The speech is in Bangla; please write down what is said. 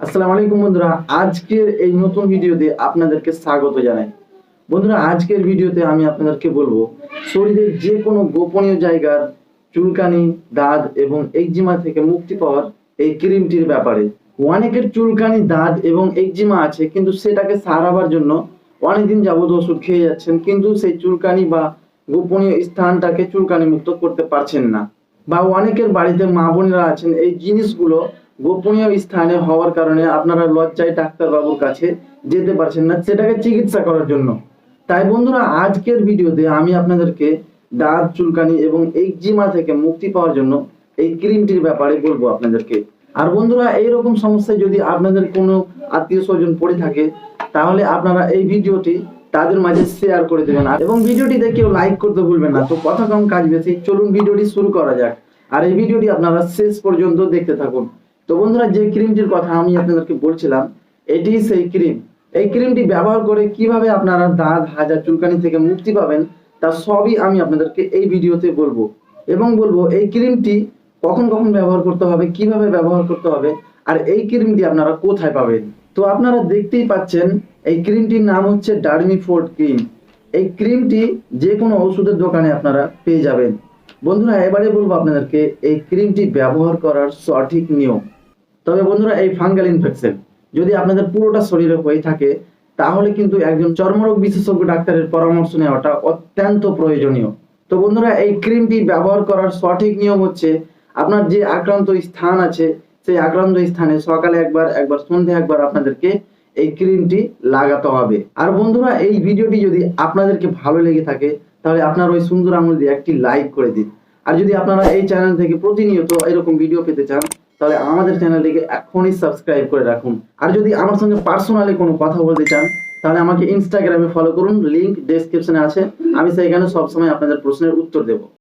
আসসালামু আলাইকুম বন্ধুরা, আজকের এই নতুন ভিডিওতে আপনাদেরকে স্বাগত জানাই। বন্ধুরা, আজকের ভিডিওতে আমি আপনাদেরকে বলব, শরীরের যে কোনো গোপনীয় জায়গার চুলকানি দাঁত এবং একজিমা থেকে মুক্তি পাওয়ার এই ক্রিমটির ব্যাপারে। অনেকের চুলকানি দাঁত এবং একজিমা আছে, কিন্তু সেটাকে সারাবার জন্য অনেকদিন যাবত ওষুধ খেয়ে যাচ্ছেন, কিন্তু সেই চুলকানি বা গোপনীয় স্থানটাকে চুলকানি মুক্ত করতে পারছেন না। বা অনেকের বাড়িতে মা বোনেরা আছেন, এই জিনিসগুলো গোপনীয় স্থানে হওয়ার কারণে আপনারা লজ্জায় ডাক্তারবাবুর কাছে যেতে পারছেন না, সেটাকে চিকিৎসা করার জন্য। তাই বন্ধুরা, আজকের ভিডিওতে আমি আপনাদেরকে দাঁত, চুলকানি এবং একজিমা থেকে মুক্তি পাওয়ার জন্য এই ক্রিমটির ব্যাপারে বলব আপনাদেরকে। আর বন্ধুরা, এইরকম সমস্যায় যদি আপনাদের কোনো আত্মীয় স্বজন পড়ে থাকে, তাহলে আপনারা এই ভিডিওটি তাদের মাঝে শেয়ার করে দেবেন। এবং ভিডিওটিতে কেউ লাইক করতে ভুলবেন না। তো কথা কম, কাজ বেশি, চলুন ভিডিওটি শুরু করা যাক। আর এই ভিডিওটি আপনারা শেষ পর্যন্ত দেখতে থাকুন। তো বন্ধুরা, যে ক্রিমটির কথা আমি আপনাদেরকে বলছিলাম এটি সেই ক্রিম। এই ক্রিমটি ব্যবহার করে কীভাবে আপনারা দাঁত হাজার চুলকানি থেকে মুক্তি পাবেন, তা সবই আমি আপনাদেরকে এই ভিডিওতে বলব। এবং বলব, এই ক্রিমটি কখন কখন ব্যবহার করতে হবে, কীভাবে ব্যবহার করতে হবে, আর এই ক্রিমটি আপনারা কোথায় পাবেন? তো আপনারা দেখতেই পাচ্ছেন, এই ক্রিমটির নাম হচ্ছে ডার্মি ফোর্ড ক্রিম। এই ক্রিমটি যে কোনো ওষুধের দোকানে আপনারা পেয়ে যাবেন। বন্ধুরা, এবারে বলব আপনাদেরকে, এই ক্রিমটি ব্যবহার করার সঠিক নিয়ম। তবে বন্ধুরা, এই ফাঙ্গাল ইনফেকশন যদি আপনাদের পুরোটা শরীরে হয়ে থাকে, তাহলে কিন্তু একজন চর্মরোগ বিশেষজ্ঞ ডাক্তারের পরামর্শ নেওয়াটা অত্যন্ত প্রয়োজনীয়। তো বন্ধুরা, এই ক্রিমটি ব্যবহার করার সঠিক নিয়ম হচ্ছে, আপনার যে আক্রান্ত স্থান আছে, সেই আক্রান্ত স্থানে সকালে একবার একবার সন্ধ্যে একবার আপনাদেরকে এই ক্রিমটি লাগাতে হবে। আর বন্ধুরা, এই ভিডিওটি যদি আপনাদেরকে ভালো লেগে থাকে, তাহলে আপনার ওই সুন্দর আঙুল দিয়ে একটি লাইক করে দিন। আর যদি আপনারা এই চ্যানেল থেকে প্রতিনিয়ত এরকম ভিডিও পেতে চান তাহলে আমাদের চ্যানেলটিকে এখনই সাবস্ক্রাইব করে রাখুন। আর যদি আমার সঙ্গে পার্সোনালি কোনো কথা বলতে চান, তাহলে আমাকে ইনস্টাগ্রামে ফলো করুন লিঙ্ক ডেসক্রিপশনে আছে। আমি সেইখানে সবসময় আপনাদের প্রশ্নের উত্তর দেবো।